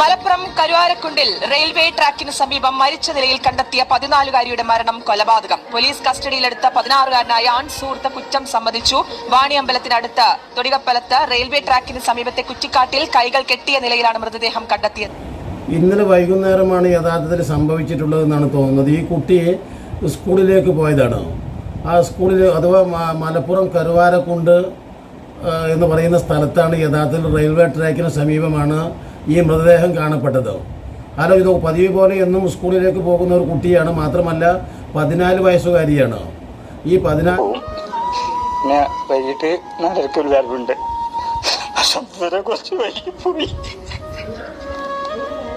Malappuram കരുവാരക്കുണ്ടിൽ railway ട്രാക്കിന് സമീപം മരിച്ച നിലയിൽ കണ്ടെത്തിയ പതിനാലുകാരിയുടെ മരണം കൊലപാതകം. പോലീസ് കസ്റ്റഡിയിലെടുത്ത പതിനാറുകാരനായ ആൺ സുഹൃത്ത് കുറ്റം സമ്മതിച്ചു. വാണിയമ്പലത്തിനടുത്ത് തൊടികപ്പലത്ത് റെയിൽവേ ട്രാക്കിന് സമീപത്തെ കുറ്റിക്കാട്ടിൽ കൈകൾ കെട്ടിയ നിലയിലാണ് മൃതദേഹം കണ്ടെത്തിയത്. ഇന്നലെ വൈകുന്നേരമാണ് യഥാർത്ഥത്തിൽ സംഭവിച്ചിട്ടുള്ളതെന്നാണ് തോന്നുന്നത്. ഈ കുട്ടി സ്കൂളിലേക്ക് പോയതാണ്. ആ സ്കൂളിൽ അഥവാ മലപ്പുറം കരുവാരക്കുണ്ട് എന്ന് പറയുന്ന സ്ഥലത്താണ് യഥാർത്ഥത്തിൽ റെയിൽവേ ട്രാക്കിന് സമീപമാണ് ഈ മൃതദേഹം കാണപ്പെട്ടത്. നോക്കൂ പതിവ് പോലെ എന്നും സ്കൂളിലേക്ക് പോകുന്ന ഒരു കുട്ടിയാണ്. മാത്രമല്ല പതിനാല് വയസ്സുകാരിയാണ്. ഈ പതിനാല്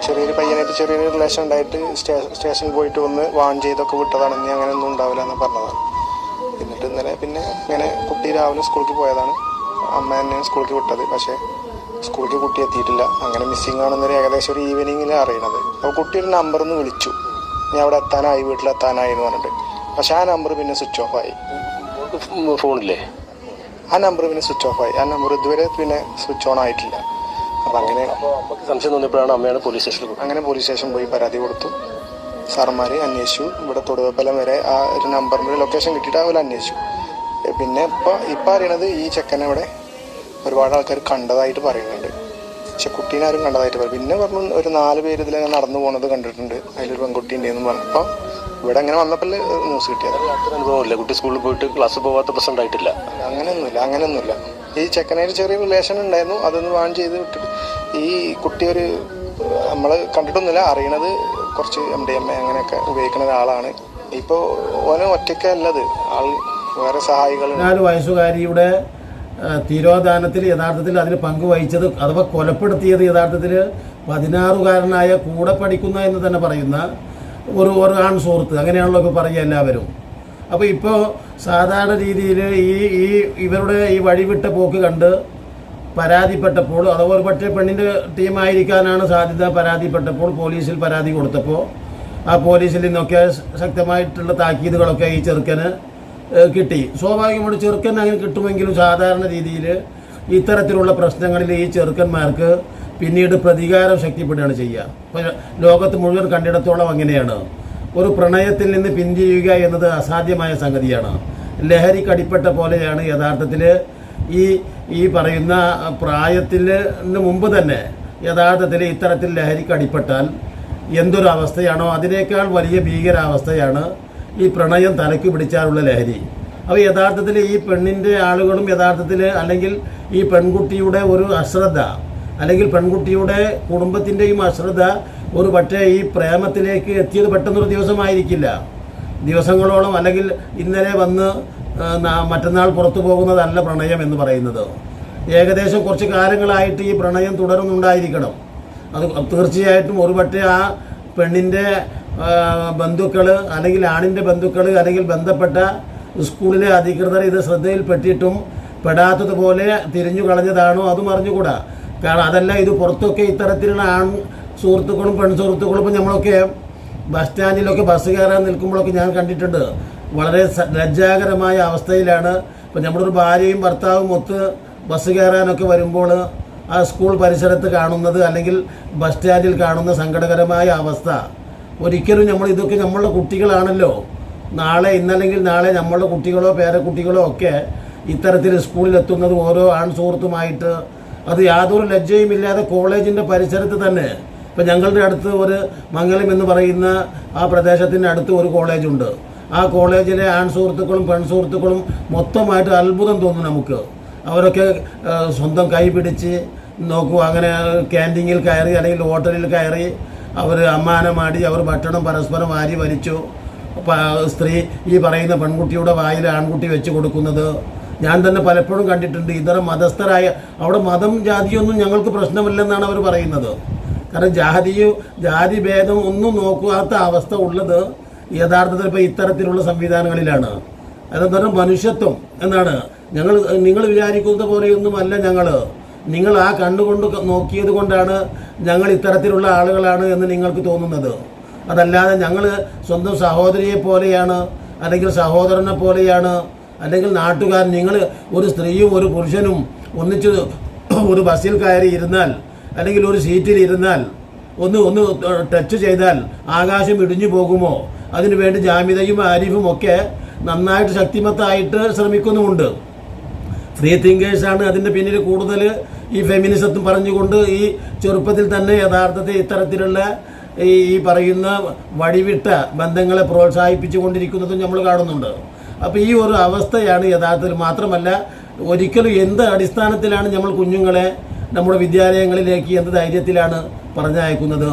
ചെറിയൊരു പയ്യനായിട്ട് ചെറിയൊരു റിലേഷൻ ഉണ്ടായിട്ട് സ്റ്റേ- സ്റ്റേഷനിൽ പോയിട്ട് വന്ന് വാൺ ചെയ്തൊക്കെ വിട്ടതാണ്. ഇനി അങ്ങനെ ഒന്നും ഉണ്ടാവില്ല എന്ന് പറഞ്ഞതാണ്. എന്നിട്ട് ഇന്നലെ പിന്നെ ഇങ്ങനെ കുട്ടി രാവിലെ സ്കൂളിൽ പോയതാണ്. അമ്മ തന്നെയാണ് സ്കൂളിൽ വിട്ടത്. പക്ഷേ സ്കൂളിലേക്ക് കുട്ടി എത്തിയിട്ടില്ല. അങ്ങനെ മിസ്സിംഗ് ആണെന്നൊരു ഏകദേശം ഒരു ഈവനിങ്ങിൽ അറിയണത്. അപ്പോൾ കുട്ടി ഒരു നമ്പർ ഒന്ന് വിളിച്ചു. ഞാൻ അവിടെ എത്താനായി വീട്ടിലെത്താനായി എന്ന് പറഞ്ഞിട്ട്. പക്ഷേ ആ നമ്പർ പിന്നെ സ്വിച്ച് ഓഫ് ആയി. ഫോണില്ലേ? ആ നമ്പർ പിന്നെ സ്വിച്ച് ഓഫ് ആയി. ആ നമ്പർ ഇതുവരെ പിന്നെ സ്വിച്ച് ഓൺ ആയിട്ടില്ല. അപ്പം അങ്ങനെ സംശയം തോന്നിയപ്പോഴാണ് അമ്മയാണ് പോലീസ് സ്റ്റേഷനിൽ അങ്ങനെ പോലീസ് സ്റ്റേഷൻ പോയി പരാതി കൊടുത്തു. സാർമാർ അന്വേഷിച്ചു. ഇവിടെ തൊടുവപ്പലം വരെ ആ ഒരു നമ്പറിന്റെ ലൊക്കേഷൻ കിട്ടിയിട്ട് അവർ അന്വേഷിച്ചു. പിന്നെ ഇപ്പോൾ ഇപ്പം അറിയണത് ഈ ചെക്കനെ ഇവിടെ ഒരുപാട് ആൾക്കാർ കണ്ടതായിട്ട് പറയുന്നുണ്ട്. പക്ഷെ കുട്ടീനെ ആരും കണ്ടതായിട്ട് പറയും പിന്നെ പറഞ്ഞു ഒരു നാല് പേര് ഇതിലങ്ങനെ നടന്നു പോകുന്നത് കണ്ടിട്ടുണ്ട്. അതിലൊരു പെൺകുട്ടി ഉണ്ടെന്ന് പറഞ്ഞപ്പോൾ ഇവിടെ അങ്ങനെ വന്നപ്പോൾ ന്യൂസ് കിട്ടിയത്. അത്ര അനുഭവമില്ല. കുട്ടി സ്കൂളിൽ പോയിട്ട് ക്ലാസ് പോകാത്ത പ്രശ്നം ഉണ്ടായിട്ടില്ല. അങ്ങനെയൊന്നുമില്ല അങ്ങനെയൊന്നുമില്ല. ഈ ചെക്കനായിട്ട് ചെറിയ റിലേഷൻ ഉണ്ടായിരുന്നു. അതൊന്ന് വാൺ ചെയ്ത് വിട്ടിട്ട് ഈ കുട്ടി ഒരു നമ്മൾ കണ്ടിട്ടൊന്നുമില്ല. അറിയണത് കുറച്ച് എം ഡി എം എ അങ്ങനെയൊക്കെ ഉപയോഗിക്കുന്ന ഒരാളാണ്. ഇപ്പോൾ ഓന് ഒറ്റയ്ക്കല്ലത്. ആൾ വേറെ സഹായികൾ നാല് വയസ്സുകാരിയുടെ തിരോധാനത്തിൽ യഥാർത്ഥത്തിൽ അതിന് പങ്കുവഹിച്ചത് അഥവാ കൊലപ്പെടുത്തിയത് യഥാർത്ഥത്തിൽ പതിനാറുകാരനായ കൂടെ പഠിക്കുന്ന എന്ന് തന്നെ പറയുന്ന ഒരു ഒരു ആൺ സുഹൃത്ത്. അങ്ങനെയാണല്ലോ ഇപ്പോൾ പറയുക എല്ലാവരും. അപ്പോൾ ഇപ്പോൾ സാധാരണ രീതിയിൽ ഈ ഈ ഇവരുടെ ഈ വഴിവിട്ട പോക്ക് കണ്ട് പരാതിപ്പെട്ടപ്പോൾ അഥവാ ഒരു പക്ഷേ പെണ്ണിന്റെ ടീമായിരിക്കാനാണ് സാധ്യത പരാതിപ്പെട്ടപ്പോൾ പോലീസിൽ പരാതി കൊടുത്തപ്പോൾ ആ പോലീസിൽ നിന്നൊക്കെ ശക്തമായിട്ടുള്ള താക്കീതുകളൊക്കെ ഈ ചെറുക്കന് കിട്ടി. സ്വാഭാവികമായിട്ട് ചെറുക്കൻ അങ്ങനെ കിട്ടുമെങ്കിലും സാധാരണ രീതിയിൽ ഇത്തരത്തിലുള്ള പ്രശ്നങ്ങളിൽ ഈ ചെറുക്കന്മാർക്ക് പിന്നീട് പ്രതികാരം ശക്തിപ്പെടുകയാണ് ചെയ്യുക. ഇപ്പോൾ ലോകത്ത് മുഴുവൻ കണ്ടിടത്തോളം അങ്ങനെയാണ്. ഒരു പ്രണയത്തിൽ നിന്ന് പിന്തിരിയുക എന്നത് അസാധ്യമായ സംഗതിയാണ്. ലഹരിക്ക് അടിപ്പെട്ട പോലെയാണ് യഥാർത്ഥത്തിൽ ഈ ഈ പറയുന്ന പ്രായത്തിന് മുമ്പ് തന്നെ യഥാർത്ഥത്തിൽ ഇത്തരത്തിൽ ലഹരിക്ക് അടിപ്പെട്ടാൽ എന്തൊരു അവസ്ഥയാണോ അതിനേക്കാൾ വലിയ ഭീകരാവസ്ഥയാണ് ഈ പ്രണയം തലയ്ക്ക് പിടിച്ചാലുള്ള ലഹരി. അപ്പോൾ യഥാർത്ഥത്തിൽ ഈ പെണ്ണിന്റെ ആളുകളും യഥാർത്ഥത്തിൽ അല്ലെങ്കിൽ ഈ പെൺകുട്ടിയുടെ ഒരു അശ്രദ്ധ അല്ലെങ്കിൽ പെൺകുട്ടിയുടെ കുടുംബത്തിന്റെയും അശ്രദ്ധ ഒരു പക്ഷേ ഈ പ്രേമത്തിലേക്ക് എത്തിയത് പെട്ടെന്നൊരു ദിവസമായിരിക്കില്ല. ദിവസങ്ങളോളം അല്ലെങ്കിൽ ഇന്നലെ വന്ന് മറ്റന്നാൾ പുറത്തു പോകുന്നതല്ല പ്രണയം എന്ന് പറയുന്നത്. ഏകദേശം കുറച്ച് കാലങ്ങളായിട്ട് ഈ പ്രണയം തുടരുന്നുണ്ടായിരിക്കണം. അത് തീർച്ചയായിട്ടും ഒരുപക്ഷെ ആ പെണ്ണിന്റെ ബന്ധുക്കൾ അല്ലെങ്കിൽ ആണിന്റെ ബന്ധുക്കൾ അല്ലെങ്കിൽ ബന്ധപ്പെട്ട സ്കൂളിലെ അധികൃതർ ഇത് ശ്രദ്ധയിൽപ്പെട്ടിട്ടും പെടാത്തതുപോലെ തിരിഞ്ഞു കളഞ്ഞതാണോ അതും അറിഞ്ഞുകൂടാ. കാരണം അതല്ല ഇത് പുറത്തൊക്കെ ഇത്തരത്തിലുള്ള ആൺ സുഹൃത്തുക്കളും പെൺ സുഹൃത്തുക്കളും ഇപ്പം നമ്മളൊക്കെ ബസ് സ്റ്റാൻഡിലൊക്കെ ബസ് കയറാൻ നിൽക്കുമ്പോഴൊക്കെ ഞാൻ കണ്ടിട്ടുണ്ട്. വളരെ ലജ്ജാകരമായ അവസ്ഥയിലാണ്. ഇപ്പം നമ്മുടെ ഒരു ഭാര്യയും ഭർത്താവും ഒത്ത് ബസ് കയറാനൊക്കെ വരുമ്പോൾ ആ സ്കൂൾ പരിസരത്ത് കാണുന്നത് അല്ലെങ്കിൽ ബസ് സ്റ്റാൻഡിൽ കാണുന്ന സങ്കടകരമായ അവസ്ഥ. ഒരിക്കലും നമ്മൾ ഇതൊക്കെ നമ്മളുടെ കുട്ടികളാണല്ലോ. നാളെ ഇന്നല്ലെങ്കിൽ നാളെ നമ്മളുടെ കുട്ടികളോ പേരക്കുട്ടികളോ ഒക്കെ ഇത്തരത്തിൽ സ്കൂളിലെത്തുന്നത് ഓരോ ആൺ സുഹൃത്തുമായിട്ട് അത് യാതൊരു ലജ്ജയും ഇല്ലാതെ കോളേജിന്റെ പരിസരത്ത് തന്നെ. ഇപ്പം ഞങ്ങളുടെ അടുത്ത് ഒരു മംഗലം എന്ന് പറയുന്ന ആ പ്രദേശത്തിന്റെ അടുത്ത് ഒരു കോളേജുണ്ട്. ആ കോളേജിലെ ആൺ സുഹൃത്തുക്കളും പെൺ സുഹൃത്തുക്കളും മൊത്തമായിട്ട് അത്ഭുതം തോന്നും നമുക്ക്. അവരൊക്കെ സ്വന്തം കൈ പിടിച്ച് നോക്കൂ അങ്ങനെ ക്യാന്റീനിൽ കയറി അല്ലെങ്കിൽ ഹോട്ടലിൽ കയറി അവർ അമ്മാനമാടി അവർ ഭക്ഷണം പരസ്പരം വാരി വലിച്ചു. സ്ത്രീ ഈ പറയുന്ന പെൺകുട്ടിയുടെ വായിൽ ആൺകുട്ടി വെച്ച് കൊടുക്കുന്നത്. ഞാൻ തന്നെ പലപ്പോഴും കണ്ടിട്ടുണ്ട് ഇതര മതസ്ഥരായ അവിടെ മതം ജാതിയൊന്നും ഞങ്ങൾക്ക് പ്രശ്നമില്ലെന്നാണ് അവർ പറയുന്നത്. കാരണം ജാതിയോ ജാതി ഭേദം ഒന്നും നോക്കാത്ത അവസ്ഥ ഉള്ളത് യഥാർത്ഥത്തിൽ ഇപ്പോൾ ഇത്തരത്തിലുള്ള സംവിധാനങ്ങളിലാണ്. അതെന്താ മനുഷ്യത്വം എന്നാണ്. ഞങ്ങൾ നിങ്ങൾ വിചാരിക്കുന്ന പോലെയൊന്നുമല്ല ഞങ്ങൾ. നിങ്ങൾ ആ കണ്ണുകൊണ്ട് നോക്കിയത് കൊണ്ടാണ് ഞങ്ങൾ ഇത്തരത്തിലുള്ള ആളുകളാണ് എന്ന് നിങ്ങൾക്ക് തോന്നുന്നത്. അതല്ലാതെ ഞങ്ങൾ സ്വന്തം സഹോദരിയെ പോലെയാണ് അല്ലെങ്കിൽ സഹോദരനെ പോലെയാണ് അല്ലെങ്കിൽ നാട്ടുകാർ നിങ്ങൾ ഒരു സ്ത്രീയും ഒരു പുരുഷനും ഒന്നിച്ച് ഒരു ബസ്സിൽ കയറി ഇരുന്നാൽ അല്ലെങ്കിൽ ഒരു സീറ്റിൽ ഇരുന്നാൽ ഒന്ന് ഒന്ന് ടച്ച് ചെയ്താൽ ആകാശം ഇടിഞ്ഞു പോകുമോ? അതിനുവേണ്ടി ജാമ്യതയും ആരിഫും ഒക്കെ നന്നായിട്ട് ശക്തിമത്തായിട്ട് ശ്രമിക്കുന്നുമുണ്ട്. ഫ്രീ തിങ്കേഴ്സാണ് അതിന്റെ പിന്നിൽ കൂടുതൽ ഈ ഫെമിനിസത്തും പറഞ്ഞുകൊണ്ട് ഈ ചെറുപ്പത്തിൽ തന്നെ യഥാർത്ഥത്തിൽ ഇത്തരത്തിലുള്ള ഈ പറയുന്ന വഴിവിട്ട ബന്ധങ്ങളെ പ്രോത്സാഹിപ്പിച്ചു കൊണ്ടിരിക്കുന്നതും നമ്മൾ കാണുന്നുണ്ട്. അപ്പോൾ ഈ ഒരു അവസ്ഥയാണ് യഥാർത്ഥത്തിൽ മാത്രമല്ല ഒരിക്കലും എന്ത് അടിസ്ഥാനത്തിലാണ് നമ്മൾ കുഞ്ഞുങ്ങളെ നമ്മുടെ വിദ്യാലയങ്ങളിലേക്ക് എന്ത് ധൈര്യത്തിലാണ് പറഞ്ഞയക്കുന്നത്?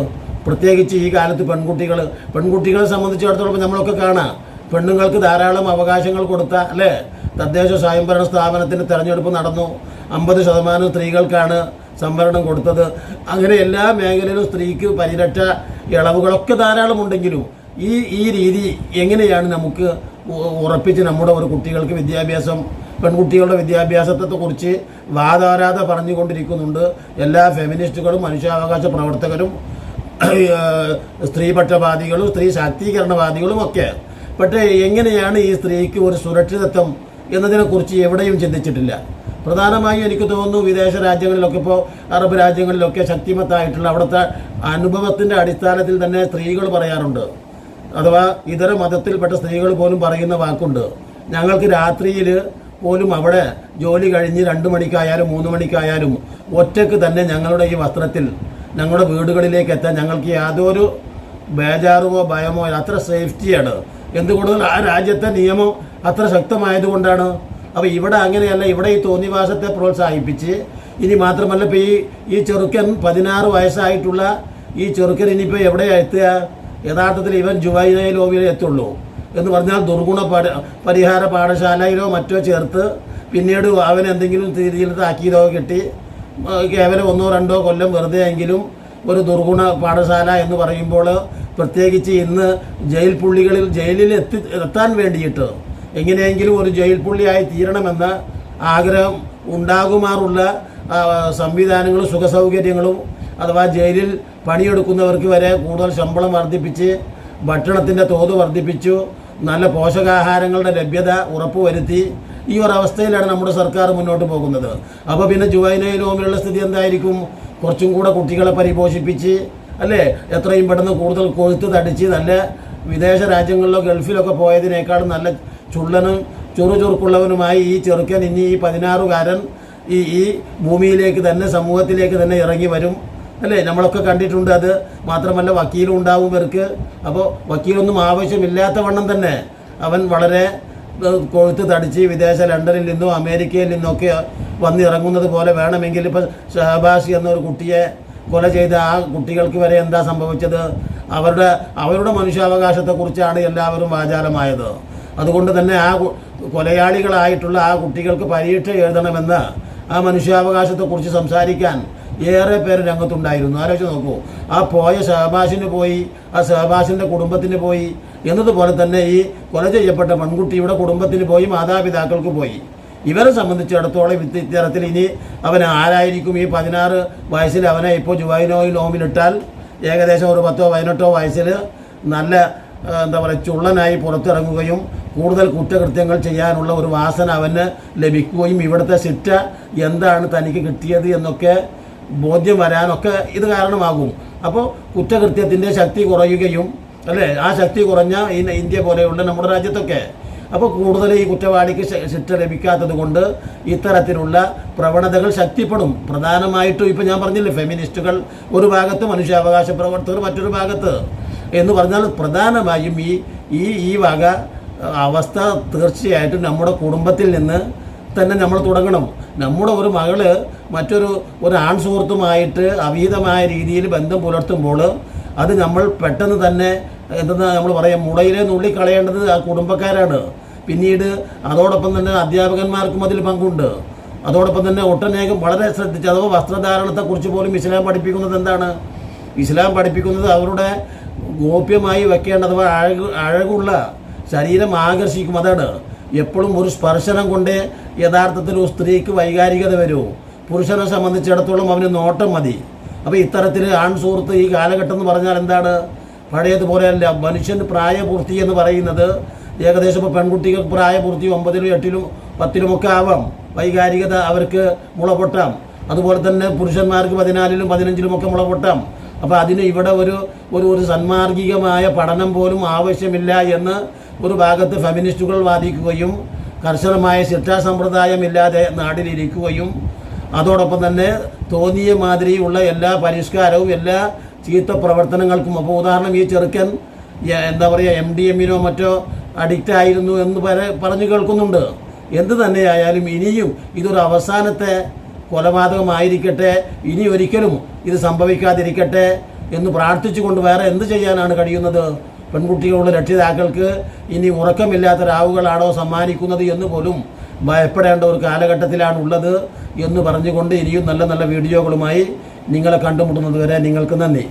പ്രത്യേകിച്ച് ഈ കാലത്ത് പെൺകുട്ടികൾ പെൺകുട്ടികളെ സംബന്ധിച്ചിടത്തോളം നമ്മളൊക്കെ കാണാം. പെണ്ണുങ്ങൾക്ക് ധാരാളം അവകാശങ്ങൾ കൊടുത്ത അല്ലേ? തദ്ദേശ സ്വയംഭരണ സ്ഥാപനത്തിന് തെരഞ്ഞെടുപ്പ് നടന്നു. അമ്പത് ശതമാനം സ്ത്രീകൾക്കാണ് സംവരണം കൊടുത്തത്. അങ്ങനെ എല്ലാ മേഖലയിലും സ്ത്രീക്ക് പരിരക്ഷ ഇളവുകളൊക്കെ ധാരാളമുണ്ടെങ്കിലും ഈ ഈ രീതി എങ്ങനെയാണ് നമുക്ക് ഉറപ്പിച്ച് നമ്മുടെ ഒരു കുട്ടികൾക്ക് വിദ്യാഭ്യാസം പെൺകുട്ടികളുടെ വിദ്യാഭ്യാസത്തെക്കുറിച്ച് കുറിച്ച് വാതാരാതെ പറഞ്ഞുകൊണ്ടിരിക്കുന്നുണ്ട്. എല്ലാ ഫെമിനിസ്റ്റുകളും മനുഷ്യാവകാശ പ്രവർത്തകരും സ്ത്രീപക്ഷവാദികളും സ്ത്രീ ശാക്തീകരണവാദികളും ഒക്കെ. പക്ഷേ എങ്ങനെയാണ് ഈ സ്ത്രീക്ക് ഒരു സുരക്ഷിതത്വം എന്നതിനെക്കുറിച്ച് എവിടെയും ചിന്തിച്ചിട്ടില്ല. പ്രധാനമായും എനിക്ക് തോന്നുന്നു വിദേശ രാജ്യങ്ങളിലൊക്കെ ഇപ്പോൾ അറബ് രാജ്യങ്ങളിലൊക്കെ ശക്തിമത്തായിട്ടുള്ള അവിടുത്തെ അനുഭവത്തിന്റെ അടിസ്ഥാനത്തിൽ തന്നെ സ്ത്രീകൾ പറയാറുണ്ട്. അഥവാ ഇതര മതത്തിൽപ്പെട്ട സ്ത്രീകൾ പോലും പറയുന്ന വാക്കുണ്ട്. ഞങ്ങൾക്ക് രാത്രിയിൽ പോലും അവിടെ ജോലി കഴിഞ്ഞ് രണ്ട് മണിക്കായാലും മൂന്ന് മണിക്കായാലും ഒറ്റയ്ക്ക് തന്നെ ഞങ്ങളുടെ ഈ വസ്ത്രത്തിൽ ഞങ്ങളുടെ വീടുകളിലേക്ക് എത്താൻ ഞങ്ങൾക്ക് യാതൊരു ബേജാറുമോ ഭയമോ. അത്ര സേഫ്റ്റിയാണ്. എന്തുകൊണ്ടും ആ രാജ്യത്തെ നിയമം അത്ര ശക്തമായതുകൊണ്ടാണ്. അപ്പോൾ ഇവിടെ അങ്ങനെയല്ല ഇവിടെ ഈ തോന്നിവാസത്തെ പ്രോത്സാഹിപ്പിച്ച് ഇനി മാത്രമല്ല ഇപ്പോൾ ഈ ഈ ചെറുക്കൻ പതിനാറ് വയസ്സായിട്ടുള്ള ഈ ചെറുക്കൻ ഇനിയിപ്പോൾ എവിടെയാണ് എത്തുക? യഥാർത്ഥത്തിൽ ഇവൻ ജുവൈനയിലോവിലെ എത്തുള്ളൂ എന്ന് പറഞ്ഞാൽ ദുർഗുണ പരി പരിഹാര പാഠശാലയിലോ മറ്റോ ചേർത്ത് പിന്നീട് അവൻ എന്തെങ്കിലും രീതിയിൽ താക്കീതോ കിട്ടി കേവലം ഒന്നോ രണ്ടോ കൊല്ലം വെറുതെ എങ്കിലും ഒരു ദുർഗുണ പാഠശാല എന്ന് പറയുമ്പോൾ പ്രത്യേകിച്ച് ഇന്ന് ജയിൽ പുള്ളികളിൽ ജയിലിൽ എത്തി എത്താൻ വേണ്ടിയിട്ട് എങ്ങനെയെങ്കിലും ഒരു ജയിൽ പുള്ളിയായി തീരണമെന്ന ആഗ്രഹം ഉണ്ടാകുമാറുള്ള സംവിധാനങ്ങളും സുഖസൗകര്യങ്ങളും അഥവാ ജയിലിൽ പണിയെടുക്കുന്നവർക്ക് വരെ കൂടുതൽ ശമ്പളം വർദ്ധിപ്പിച്ച് ഭക്ഷണത്തിന്റെ തോത് വർദ്ധിപ്പിച്ചു നല്ല പോഷകാഹാരങ്ങളുടെ ലഭ്യത ഉറപ്പുവരുത്തി ഈ ഒരു അവസ്ഥയിലാണ് നമ്മുടെ സർക്കാർ മുന്നോട്ട് പോകുന്നത്. അപ്പോൾ പിന്നെ ജുവൈനയിൽ ഹോമിലുള്ള സ്ഥിതി എന്തായിരിക്കും? കുറച്ചും കൂടെ കുട്ടികളെ പരിപോഷിപ്പിച്ച് അല്ലേ? എത്രയും പെട്ടെന്ന് കൂടുതൽ കൊഴുത്ത് തടിച്ച് നല്ല വിദേശ രാജ്യങ്ങളിലോ ഗൾഫിലൊക്കെ പോയതിനേക്കാളും നല്ല ചുള്ളനും ചുറുചുറുക്കുള്ളവനുമായി ഈ ചെറുക്കൻ ഇനി ഈ പതിനാറുകാരൻ ഈ ഈ ഭൂമിയിലേക്ക് തന്നെ സമൂഹത്തിലേക്ക് തന്നെ ഇറങ്ങി വരും. അല്ലേ? നമ്മളൊക്കെ കണ്ടിട്ടുണ്ട് അത്. മാത്രമല്ല വക്കീലും ഉണ്ടാവും ഇവർക്ക്. അപ്പോൾ വക്കീലൊന്നും ആവശ്യമില്ലാത്ത വണ്ണം തന്നെ അവൻ വളരെ കൊഴുത്ത് തടിച്ച് വിദേശ ലണ്ടനിൽ നിന്നും അമേരിക്കയിൽ നിന്നൊക്കെ വന്നിറങ്ങുന്നത് പോലെ വേണമെങ്കിൽ ഇപ്പോൾ ഷഹബാസ് എന്നൊരു കുട്ടിയെ കൊല ചെയ്ത ആ കുട്ടികൾക്ക് വരെ എന്താ സംഭവിച്ചത്? അവരുടെ അവരുടെ മനുഷ്യാവകാശത്തെക്കുറിച്ചാണ് എല്ലാവരും വാചാലമായത്. അതുകൊണ്ട് തന്നെ ആ കൊലയാളികളായിട്ടുള്ള ആ കുട്ടികൾക്ക് പരീക്ഷ എഴുതണമെന്ന് ആ മനുഷ്യാവകാശത്തെക്കുറിച്ച് സംസാരിക്കാൻ ഏറെ പേര് രംഗത്തുണ്ടായിരുന്നു. ആലോചിച്ച് നോക്കൂ. ആ പോയ ഷഹബാഷിന് പോയി ആ ഷഹബാഷിന്റെ കുടുംബത്തിന് പോയി എന്നതുപോലെ തന്നെ ഈ കൊല ചെയ്യപ്പെട്ട പെൺകുട്ടിയുടെ കുടുംബത്തിന് പോയി മാതാപിതാക്കൾക്ക് പോയി. ഇവരെ സംബന്ധിച്ചിടത്തോളം ഇത് ഇത്തരത്തിൽ ഇനി അവൻ ആരായിരിക്കും? ഈ പതിനാറ് വയസ്സിൽ അവനെ ഇപ്പോൾ ജുവൈനോയിൽ ഹോമിലിട്ടാൽ ഏകദേശം ഒരു പത്തോ പതിനെട്ടോ വയസ്സിൽ നല്ല എന്താ പറയുക ചുള്ളനായി പുറത്തിറങ്ങുകയും കൂടുതൽ കുറ്റകൃത്യങ്ങൾ ചെയ്യാനുള്ള ഒരു വാസന അവന് ലഭിക്കുകയും ഇവിടുത്തെ ശിക്ഷ എന്താണ് തനിക്ക് കിട്ടിയത് എന്നൊക്കെ ബോധ്യം വരാനൊക്കെ ഇത് കാരണമാകും. അപ്പോൾ കുറ്റകൃത്യത്തിന്റെ ശക്തി കുറയുകയും അല്ലേ? ആ ശക്തി കുറഞ്ഞ ഇന്ത്യ പോലെയുള്ള നമ്മുടെ രാജ്യത്തൊക്കെ. അപ്പോൾ കൂടുതൽ ഈ കുറ്റവാളിക്ക് ശിക്ഷ ലഭിക്കാത്തത് കൊണ്ട് ഇത്തരത്തിലുള്ള പ്രവണതകൾ ശക്തിപ്പെടും. പ്രധാനമായിട്ടും ഇപ്പം ഞാൻ പറഞ്ഞില്ലേ ഫെമിനിസ്റ്റുകൾ ഒരു ഭാഗത്ത് മനുഷ്യാവകാശ പ്രവർത്തകർ മറ്റൊരു ഭാഗത്ത്. എന്ന് പറഞ്ഞാൽ പ്രധാനമായും ഈ ഈ ഈ വക അവസ്ഥ തീർച്ചയായിട്ടും നമ്മുടെ കുടുംബത്തിൽ നിന്ന് തന്നെ നമ്മൾ തുടങ്ങണം. നമ്മുടെ ഒരു മകൾ മറ്റൊരു ഒരു ആൺ സുഹൃത്തുമായിട്ട് അവീതമായ രീതിയിൽ ബന്ധം പുലർത്തുമ്പോൾ അത് നമ്മൾ പെട്ടെന്ന് തന്നെ എന്തെന്ന് നമ്മൾ പറയാം മുളയിലെ നുള്ളി കളയേണ്ടത് ആ കുടുംബക്കാരാണ്. പിന്നീട് അതോടൊപ്പം തന്നെ അധ്യാപകന്മാർക്കും അതിൽ പങ്കുണ്ട്. അതോടൊപ്പം തന്നെ ഒട്ടനേകം വളരെ ശ്രദ്ധിച്ച് അഥവാ വസ്ത്രധാരണത്തെക്കുറിച്ച് പോലും ഇസ്ലാം പഠിപ്പിക്കുന്നത് എന്താണ്? ഇസ്ലാം പഠിപ്പിക്കുന്നത് അവരുടെ ഗോപ്യമായി വെക്കേണ്ട അഥവാ അഴക് അഴകുള്ള ശരീരം ആകർഷിക്കും. അതാണ്. എപ്പോഴും ഒരു സ്പർശനം കൊണ്ട് യഥാർത്ഥത്തിൽ ഒരു സ്ത്രീക്ക് വൈകാരികത വരൂ. പുരുഷനെ സംബന്ധിച്ചിടത്തോളം അവന് നോട്ടം മതി. അപ്പോൾ ഇത്തരത്തിൽ ആൺ സുഹൃത്ത് ഈ കാലഘട്ടം എന്ന് പറഞ്ഞാൽ എന്താണ്? പഴയതുപോലെയല്ല മനുഷ്യൻ പ്രായപൂർത്തി എന്ന് പറയുന്നത് ഏകദേശം ഇപ്പോൾ പെൺകുട്ടികൾക്ക് പ്രായപൂർത്തി ഒമ്പതിലും എട്ടിലും പത്തിലുമൊക്കെ ആവാം. വൈകാരികത അവർക്ക് മുളപൊട്ടാം. അതുപോലെ തന്നെ പുരുഷന്മാർക്ക് പതിനാലിലും പതിനഞ്ചിലുമൊക്കെ മുളപൊട്ടാം. മുള പൊട്ടാം അപ്പോൾ അതിന് ഇവിടെ ഒരു ഒരു ഒരു സന്മാർഗികമായ പഠനം പോലും ആവശ്യമില്ല എന്ന് ഒരു ഭാഗത്ത് ഫെമിനിസ്റ്റുകൾ വാദിക്കുകയും കർശനമായ ശിക്ഷാ സമ്പ്രദായമില്ലാതെ നാടിലിരിക്കുകയും അതോടൊപ്പം തന്നെ തോന്നിയ മാതിരിയുള്ള എല്ലാ പരിഷ്കാരവും എല്ലാ ചീത്ത പ്രവർത്തനങ്ങൾക്കും. അപ്പോൾ ഉദാഹരണം ഈ ചെറുക്കൻ എന്താ പറയുക എം ഡി എമ്മിനോ മറ്റോ അഡിക്റ്റ് ആയിരുന്നു എന്ന് പറഞ്ഞു കേൾക്കുന്നുണ്ട്. എന്ത് തന്നെയായാലും ഇനിയും ഇതൊരു അവസാനത്തെ കൊലപാതകമായിരിക്കട്ടെ ഇനി ഒരിക്കലും ഇത് സംഭവിക്കാതിരിക്കട്ടെ എന്ന് പ്രാർത്ഥിച്ചുകൊണ്ട് വേറെ എന്ത് ചെയ്യാനാണ് കഴിയുന്നത്? പെൺകുട്ടികളുടെ രക്ഷിതാക്കൾക്ക് ഇനി ഉറക്കമില്ലാത്ത രാവുകളാണോ സമ്മാനിക്കുന്നത് എന്ന് പോലും ഭയപ്പെടേണ്ട ഒരു കാലഘട്ടത്തിലാണ് ഉള്ളത് എന്ന് പറഞ്ഞുകൊണ്ട് ഇനിയും നല്ല നല്ല വീഡിയോകളുമായി നിങ്ങളെ കണ്ടുമുട്ടുന്നത് വരെ നിങ്ങൾക്ക് നന്ദി.